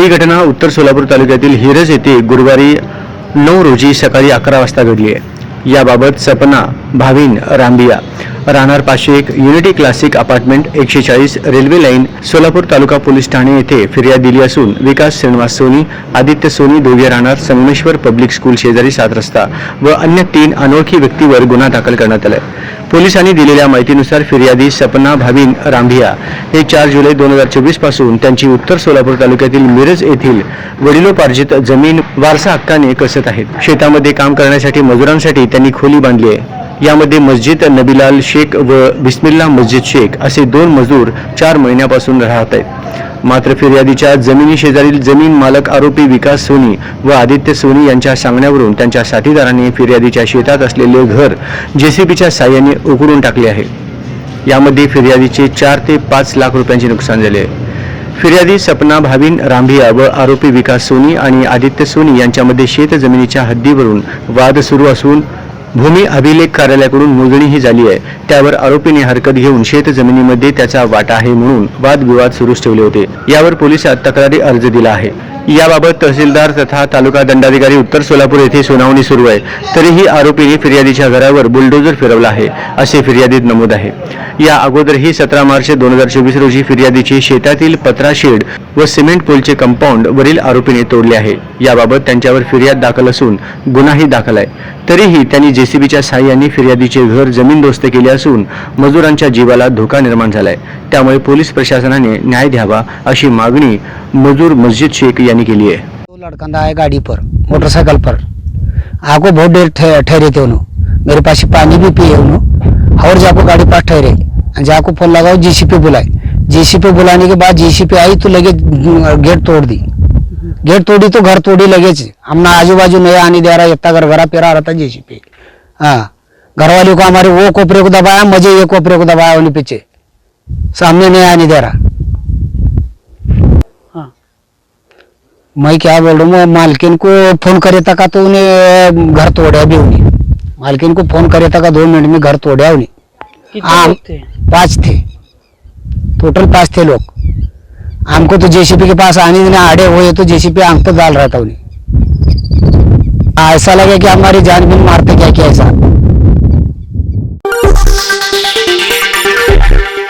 ही घटना उत्तर सोलापूर तालुक्यातील हिरज येथे गुरुवारी नऊ रोजी सकाळी अकरा वाजता घडली आहे. याबाबत सपना भावीन रांबिया राहणार पाचशे एक युनिटी क्लासिक अपार्टमेंट एकशे चाळीस railway line Solapur taluka police Thane येथे फिर्याद दिली असून विकास श्रीनिवास सोनी आदित्य सोनी दोघे राहणार संगमेश्वर पब्लिक स्कूल शेजारी सात रस्ता व अन्य तीन अनोळखी व्यक्तीवर गुन्हा दाखल करण्यात आलाय. पोलिसांनी दिलेल्या माहितीनुसार फिर्यादी सपना भाविन रांभिया हे चार जुलै दोन हजार चोवीसपासून त्यांची उत्तर सोलापूर तालुक्यातील मिरज येथील वडिलोपार्जित जमीन वारसा हक्काने कसत आहेत. शेतामध्ये काम करण्यासाठी मजुरांसाठी त्यांनी खोली बांधली आहे. यामध्ये मस्जिद नबीलाल शेख व बिस्मिल्ला मस्जिद शेख असे दोन मजूर चार महिन्यापासून राहत आहेत. मात्र फिर्यादीच्या जमिनी शेजारील जमीन मालक आरोपी विकास सोनी व आदित्य सोनी यांच्या सांगण्यावरून त्यांच्या साथीदारांनी फिर्यादीच्या शेतात असलेले घर जेसीबीच्या साह्याने उकडून टाकले आहे. यामध्ये फिर्यादीचे चार ते पाच लाख रुपयांचे नुकसान झाले. आहे फिर्यादी सपना भाविन रांभिया व आरोपी विकास सोनी आणि आदित्य सोनी यांच्यामध्ये शेत जमिनीच्या हद्दीवरून वाद सुरू असून भूमी अभिलेख कार्यालयाकडून मोजणीही झाली आहे. त्यावर आरोपीने हरकत घेऊन शेत जमिनीमध्ये त्याचा वाटा आहे म्हणून वादविवाद सुरूच ठेवले होते. यावर पोलिसात तक्रारी अर्ज दिला आहे. याबाबत तहसीलदार तथा तालुका दंडाधिकारी उत्तर सोलापूर येथे सुनावणी सुरू आहे. तरीही आरोपीने फिर्यादीच्या घरावर बुलडोजर फिरवला आहे असे फिर्यादीत नमूद आहे. या अगोदरही सतरा मार्च दोन हजार चोवीस रोजी फिर्यादीची शेतातील पत्रा शेड व सिमेंट पोलचे कंपाऊंड वरील आरोपीने तोडले आहे. याबाबत त्यांच्यावर फिर्याद दाखल असून गुन्हाही दाखल आहे. तरीही त्यांनी जेसीबीच्या साह्याने फिर्यादीचे घर जमीनदोस्त केले असून मजुरांच्या जीवाला धोका निर्माण झालाय. त्यामुळे पोलीस प्रशासनाने न्याय द्यावा अशी मागणी मजूर मस्जिद शेख यांनी केली आहे दो लड़का आए गाड़ी पर, मोटरसाइकिल पर। आपको बहुत देर ठहरे थे उन्होंने मेरे पास पानी भी पिए उन्होंने और जाको गाड़ी पास ठहरे। जाको फ़ोन लगाओ जीसी पे बुलाए। जीसी पे बुलाने के बाद जीसी पे आई तो लगे गेट तोड़ दी। गेट तोड़ी तो घर तोड़ी लगे हमने आजू बाजू नहीं आने दे रहा इतना घर घरा पेरा रहा था जीसी पे हाँ घर वाले को हमारे वो कोपरे को दबाया मुझे ये कोपरे को दबाया उन्हें पीछे। सामने नहीं आने दे रहा। मैं क्या बोल रहा हूँ मैं मालकिन को फोन करे था का तो उन्हें घर तोड़ा भी उन्हें मालकिन को फोन करे था का दो मिनट में घर तोड़ा उन्हें? हाँ थे? पांच थे. टोटल पांच थे लोग हमको तो जेसीपी के पास आने देने आड़े हुए तो जेसीपी आंख पर डाल रहा था उन्हें. ऐसा लगा कि हमारी जान भी मारते क्या क्या ऐसा?